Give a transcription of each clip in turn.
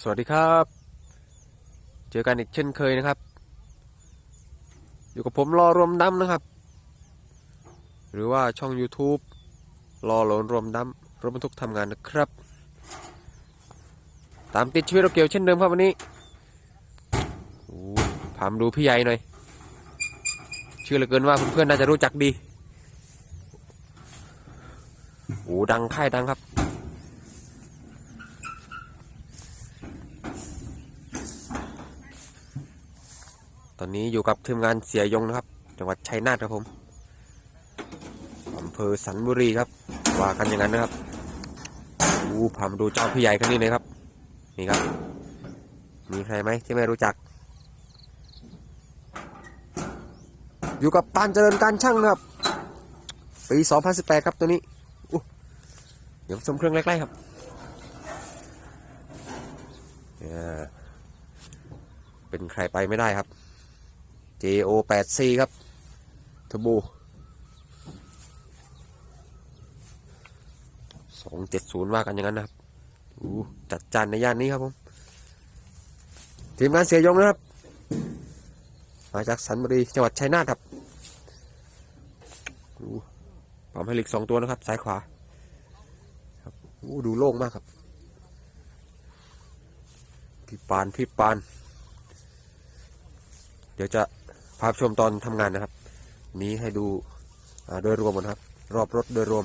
สวัสดีครับ เจอกันอีกเช่นเคยนะครับ อยู่กับผมรอรวมดำนะครับ หรือว่าช่อง YouTube รอหลนรวมดำรถบรรทุกทำงานนะครับ ตามติดชีวิตเราเกี่ยวเช่นเดิมครับวันนี้โอ้พามดูพี่ใหญ่หน่อยเชื่อเหลือเกินว่าเพื่อนๆน่าจะรู้จักดีโอ้ดังค่ายดังครับ อนนี้อยู่กับทีมงานเสียยงนะครับ จังหวัดชัยนาทครับผมอำเภอสันบุรีครับ ว่ากันอย่างนั้นนะครับอู้พามาดูเจ้าพี่ใหญ่คนนี้เลยครับ นี่ครับ มีใครไหมที่ไม่รู้จัก อยู่กับปานเจริญการช่างนะครับ ปี 2018 ครับตัวนี้อู้เดี๋ยวชมเครื่องใกล้ๆครับเนี่ยเป็นใครไปไม่ได้ครับ JO 8 C ครับทบูสองเจ็ดศูนย์ว่ากันอย่างนั้นนะครับจัดจานในย่านนี้ครับผม ทีมงานเสียยงนะครับ มาจากสันบุรีจังหวัดชัยนาทครับปั๊มให้ล็กสองตัวนะครับ ซ้ายขวาครับดูโล่งมากครับ พี่ปาน พี่ปาน เดี๋ยวจะ พาไปชมตอนทำงานนะครับ นี้ให้ดูโดยรวมก่อนครับ รอบรถโดยรวม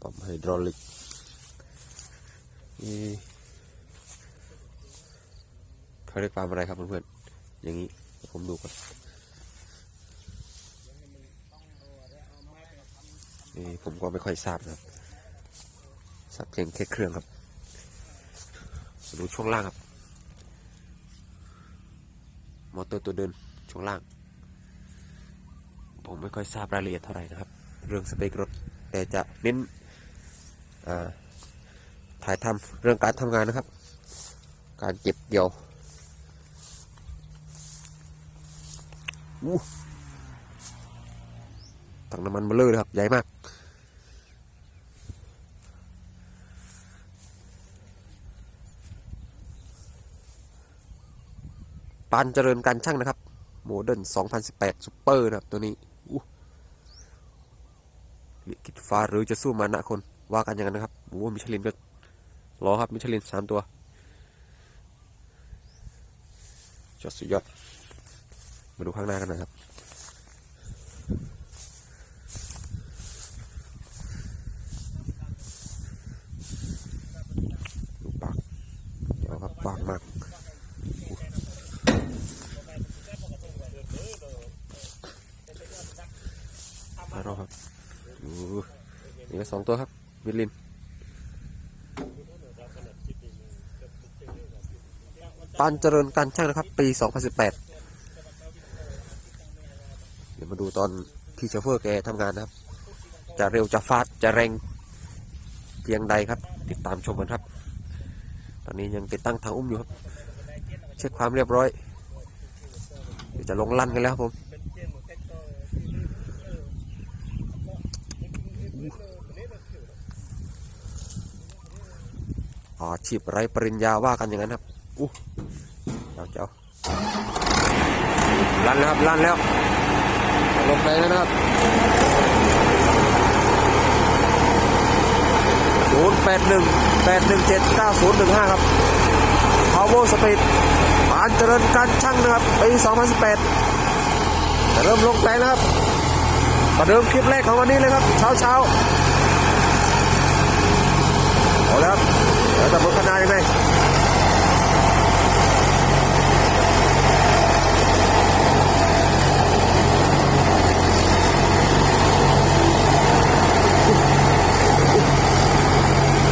ปั๊มไฮดรอลิกนี่เขาเรียกปั๊มอะไรครับเพื่อนๆอย่างนี้ผมดูก่อนนี่ผมก็ไม่ค่อยทราบนะครับ สับเพียงแค่เครื่องครับดูช่วงล่างครับ มอเตอร์ตัวเดินช่วงล่าง ผมไม่ค่อยทราบรายละเอียดเท่าไหร่นะครับ เรื่องสเปครถ แต่จะเน้นถ่ายทำเรื่องการทำงานนะครับ การเก็บเกี่ยวอู้ถังน้ำมันเบลเลอร์เลยครับ ใหญ่มากานเจริญการช่างนะครับโมเดิร์น2018ซูเปอร์นะครับตัวนี้อู้ลิกิตฟ้าหรือจะสู้มานะคนว่ากันอย่างนั้นนะครับโอ้มิชลินก็รอครับมิชลินสามตัวจอดสุดยอดมาดูข้างหน้ากันหนะครับ ดูปากเดี๋ยวครับปากมาก มารอบครับอู้นี่ก็ สองตัวครับมิลินปานเจริญการช่างนะครับ ปี 2018 เดี๋ยวมาดูตอนพี่โชเฟอร์แกทำงานนะครับ จะเร็วจะฟาดจะแรงเพียงใดครับ ติดตามชมกันครับ ตอนนี้ยังติดตั้งทางอุ้มอยู่ครับ เช็คความเรียบร้อย เดี๋ยวจะลงลั่นกันแล้วครับผม อาชีพไรปริญญาว่ากันอย่างนั้นครับอู้เจ้าเจ้าลั่นแล้วครับลั่นแล้วลงไปแล้วนะครับศูนย์แปดหนึ่งแปดหนึ่งเจ็ดเก้าศูนย์หนึ่งห้าครับ Power Speed ปานเจริญการช่างนะครับปี2018จะเริ่มลงแปลงนะครับประเดิมคลิปแรกของวันนี้เลยครับ เช้าเช้าๆเอาแล้วครับ แล้วแต่ผลคะแนนยังไง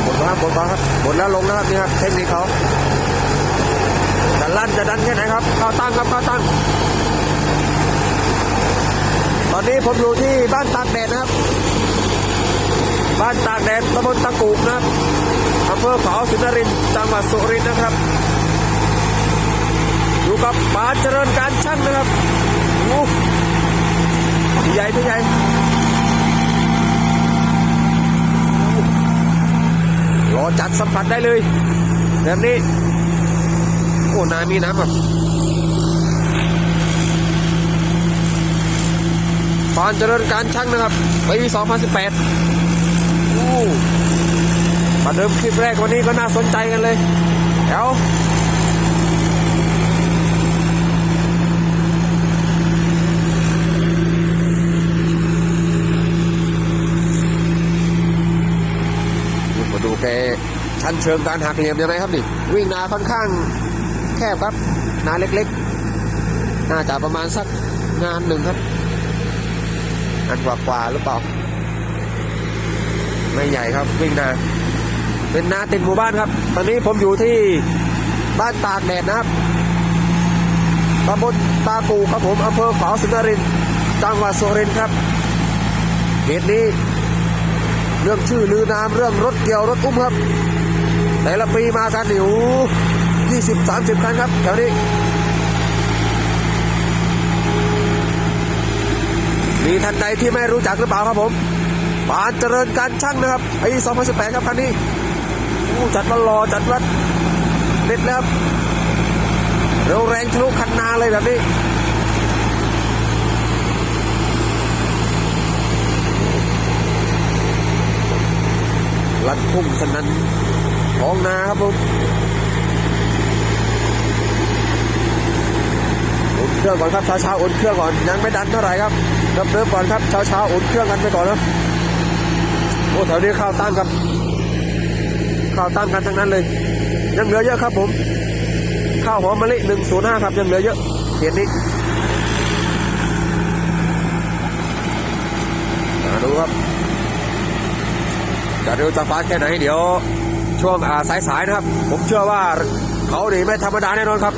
หมดแล้วครับหมดแล้วครับหมดแล้วลงนะครับนี่ครับเทคนิคเขาจะลั่นจะดันแค่ไหนครับเข้าตั้งครับเข้าตั้ง ตอนนี้ผมอยู่ที่บ้านตากแดดนะครับ บ้านตากแดดตำบลตะกุกนะครับ ภอเขาสุนรินจังหวัดสุรินทร์นะครับอยู่กับป๋าเจริญการช่างนะครับโอ้ใหญ่ที่ใหญ่รอจัดสัมผัสได้เลยแบบนี้โอ้น้ำมีน้ำแบบปานเจริญการช่างนะครับปี2018 อู้ มาเดิมคลิปแรกวันนี้ก็น่าสนใจกันเลย เดี๋ยวมาดูแกชั้นเชิงการหักเหลี่ยมยังไงครับนี่ วิ่งนาค่อนข้างแคบครับ นาเล็กๆ น่าจะประมาณสักงานหนึ่งครับอันกว่าๆหรือเปล่า ไม่ใหญ่ครับวิ่งนา เป็นนาติดหมู่บ้านครับ ตอนนี้ผมอยู่ที่บ้านตากแดดนะครับตำบลตากูครับผมอำเภอขวาวสินรินจังหวัดสุรินทร์ครับเหตุนี้ เรื่องชื่อลือนามเรื่องรถเกี่ยวรถอุ้มครับแต่ละปีมากันอยู่ยี่สิบสามสิบคันครับแถวนี้มีท่านใดที่ไม่รู้จักหรือเปล่าครับผมปานเจริญการช่างนะครับปี2018ครับคันนี้ จัดมารอจัดวัดเด็ดแล้วครับเร็วแรงทะลุคันนาเลยแบบนี้ลัดพุ่งสนันท้องนาครับผมอุ่นเครื่องก่อนครับเช้าเช้าๆอุ่นเครื่องก่อนยังไม่ดันเท่าไหร่ครับเริ่มเริ่มก่อนครับเช้าเช้าๆอุ่นเครื่องกันไปก่อนนะโอ้แถวนี้ข้าวตั้งครับ ข้าวตั้งกันทั้งนั้นเลย ยังเหลือเยอะครับผม ข้าวหอมมะลิหนึ่งศูนย์ห้าครับ ยังเหลือเยอะเขียนนี้มาดูครับ จะเร็วจะฟาดแค่ไหนเดี๋ยวช่วงอ่าสายๆนะครับ ผมเชื่อว่าเขาดีไม่ธรรมดาแน่นอนครับ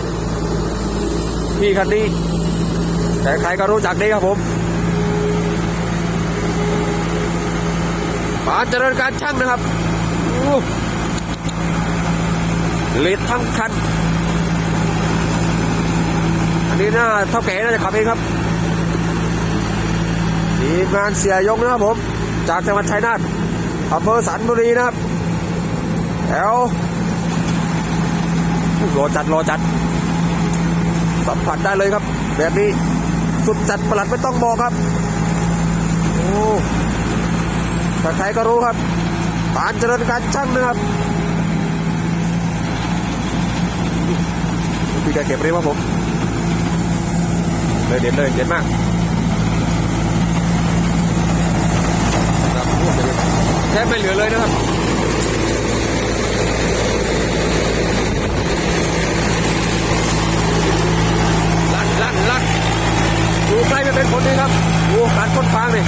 พี่คันนี้ แต่ใครก็รู้จักดีครับผมปานเจริญการช่างนะครับ เลดทั้งคัน อันนี้น่าเท่าแก่น่าจะขับเองครับทีมงานเสียยงนะครับผม จากจังหวัดชัยนาทอำเภอสันบุรีนะครับแถวรอจัดรอจัด สัมผัสได้เลยครับ แบบนี้สุดจัดประหลัดไม่ต้องบอกครับ โอ้ต่ใครก็รู้ครับปานเจริญการช่างนะครับ พี่แกเก็บเรียกว่าผมเลยเด็ดเลยเด็ดมากแทบไม่เหลือเลยนะครับลั่นลั่นลั่นอยู่ใกล้ไม่เป็นผลดีครับดูการค้นฟางนี่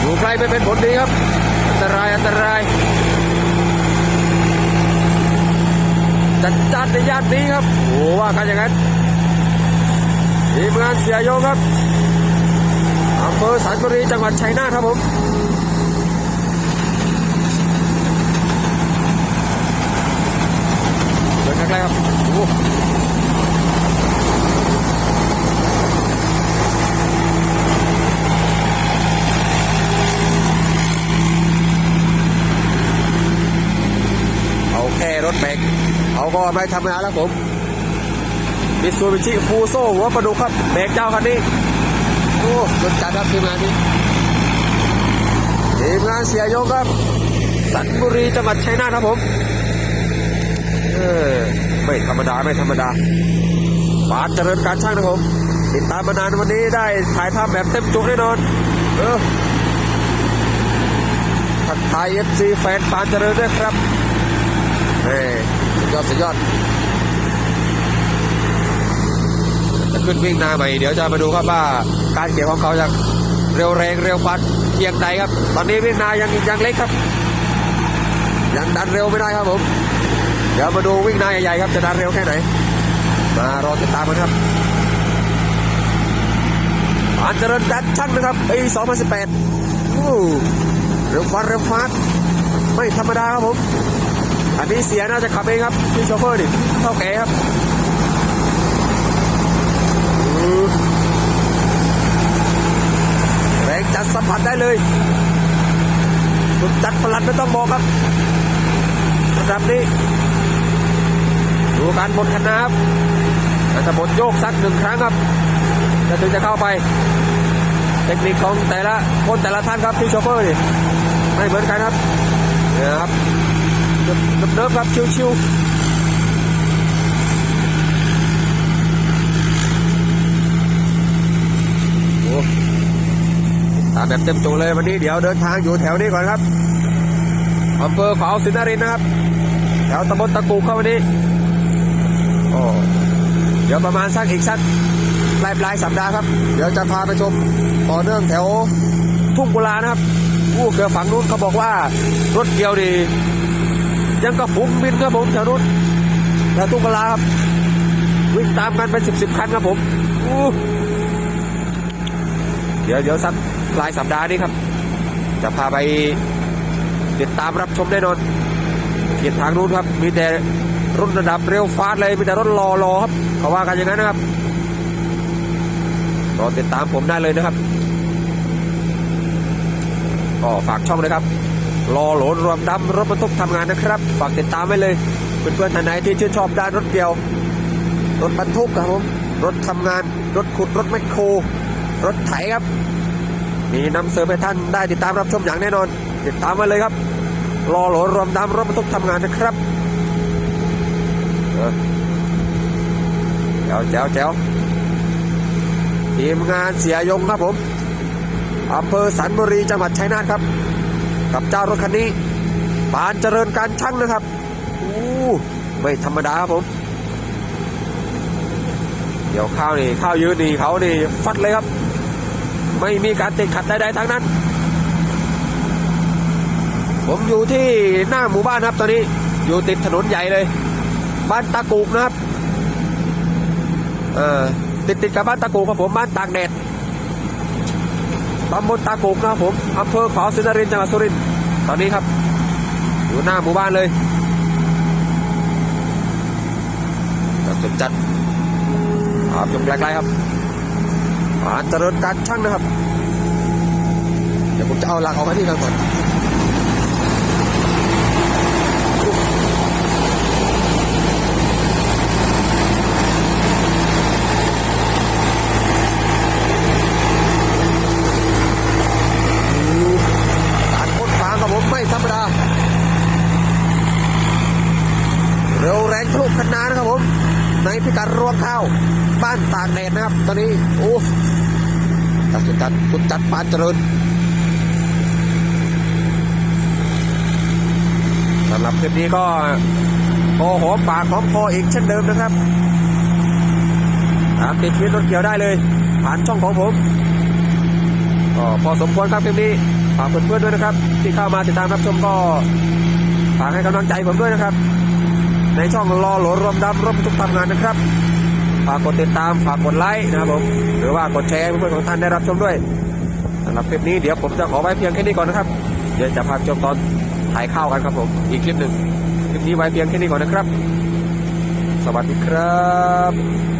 อยู่ใกล้ไม่เป็นผลดีครับ อันตรายอันตราย จัดจัดในย่านนี้ครับโอ้ว่ากันอย่างนั้นทีมงานเสียโยงครับอำเภอสันบุรีจังหวัดชัยนาทครับผมเดินใกล้ๆครับโอ้เอาแค่รถแบก เขาก็ไม่ทำงานแล้วผมมิซูบิชิฟูโซ่หัวประดุกครับแบรกเจ้าคันนี้โอ้สุดจัดครับทีมงานนี้ทีมงานเสียยงครับ สันบุรีจังหวัดชัยนาทครับผมเออไม่ธรรมดาไม่ธรรมดาปานเจริญการช่างนะครับผมติดตามมานานวันนี้ได้ถ่ายภาพแบบเต็มจุกแน่นอน เออทักทายเอฟซีแฟนปานเจริญด้วยครับเฮ้ ยอดสุดยอด จะขึ้นวิ่งหน้าใหม่ เดี๋ยวจะมาดูครับว่าการเกี่ยวของเขาจะเร็วแรงเร็วฟันเพียงใดครับ ตอนนี้วิ่งหน้ายังยังเล็กครับ ยังดันเร็วไม่ได้ครับผม เดี๋ยวมาดูวิ่งหน้าใหญ่ๆครับจะดันเร็วแค่ไหน มารอติดตามกันครับปานเจริญดันช่างนะครับปี2018โอ้เร็วฟันเร็วฟันไม่ธรรมดาครับผม อันนี้เสียน่าจะขับเองครับพี่โชเฟอร์ดิเท่าแก่ครับแรงจัดสัมผัสได้เลยสุดจัดประหลัดไม่ต้องบอกครับระดับนี้ ดูการบนคันนะครับอาจจะบนโยกสักหนึ่งครั้งครับจะถึงจะเข้าไป เทคนิคของแต่ละคนแต่ละท่านครับที่โชเฟอร์นี่ไม่เหมือนกันครับเนี่ยครับ จุดเนิบครับชิวๆโอ้ตาแบบเต็มตัวเลยวันนี้เดี๋ยวเดินทางอยู่แถวนี้ก่อนครับอำเภอขวาวสินนรินนะครับแถวตำบลตะกูเข้าวันนี้โอ้เดี๋ยวประมาณสักอีกสักปลายปลายสัปดาห์ครับ เดี๋ยวจะพาไปชมต่อเนื่องแถวทุ่งกุลานะครับอู้เกือฝั่งนู้นเขาบอกว่ารถเกี่ยวดี ยังก็ฝูงบินครับผมแถวนู้นแถวทุ่งกลาครับวิ่งตามกันเป็นสิบสิบคันครับผมอู้เดี๋ยวเดี๋ยวสักปลายสัปดาห์นี้ครับ จะพาไปติดตามรับชมแน่นอนเขียนทางนู้นครับ มีแต่รุ่นระดับเร็วฟาสเลยมีแต่รถรอรอครับเขาว่ากันอย่างนั้นนะครับรอติดตามผมได้เลยนะครับก็ฝากช่องเลยครับ รอโหลนรวมดำรถบรรทุกทำงานนะครับฝากติดตามไว้เลยเพื่อนๆท่านไหนที่ชื่นชอบด้านรถเกี่ยว รถบรรทุกครับผมรถทำงาน รถขุดรถแมคโคร รถไถครับ มีนำเสริมให้ท่านได้ติดตามรับชมอย่างแน่นอน ติดตามไว้เลยครับรอโหลรวมดำรถบรรทุกทำงานนะครับเออแจ๋วแจ๋วแจ๋วทีมงานเสียยงครับผมอำเภอสันบุรีจังหวัดชัยนาทครับ กับเจ้ารถคันนี้ ปานเจริญการช่างนะครับอู้ไม่ธรรมดาครับผม เดี๋ยวข้าวนี่ข้าวยืนนี่เขานี่ฟัดเลยครับ ไม่มีการติดขัดใดๆทั้งนั้น ผมอยู่ที่หน้าหมู่บ้านครับตอนนี้อยู่ติดถนนใหญ่เลย บ้านตากูกนะครับ เออติดติดกับบ้านตากูกครับผมบ้านตากแดด ตำบลตากุกนะครับผมอำเภอขอสินรินจังหวัดสุรินทร์ตอนนี้ครับ อยู่หน้าหมู่บ้านเลยจัดจัดอาชมไกลๆครับอานเจริญการช่างนะครับ เดี๋ยวผมจะเอาหลักออกมาที่กันก่อน การพ่นฟางครับผมไม่ธรรมดา เร็วแร งทะลุขนานะครับผม ในพิกัดรวงข้าว บ้านตากแดดนะครับ ตอนนี้ โอ้ตัดจุดจัดจุดจัดปานเจริญสำหรับคลิปนี้ก็พอหอมปากหอมคออีกเช่นเดิมนะครับตามติดชีวิตรถเกี่ยวได้เลย ผ่านช่องของผมก็พอสมควรครับคลิปนี้ฝากเพื่อนๆด้วยนะครับ ที่เข้ามาติดตามรับชมก็ฝากให้กำลังใจผมด้วยนะครับ ในช่องรอโหลรวมดำรวมทุกทำงานนะครับ ฝากกดติดตามฝากกดไลค์นะครับผม หรือว่ากดแชร์ให้เพื่อนๆของท่านได้รับชมด้วยสำหรับคลิปนี้เดี๋ยวผมจะขอไว้เพียงแค่นี้ก่อนนะครับ เดี๋ยวจะพาชมตอนถ่ายข้าวกันครับผม อีกคลิปหนึ่งคลิปนี้ไว้เพียงแค่นี้ก่อนนะครับ สวัสดีครับ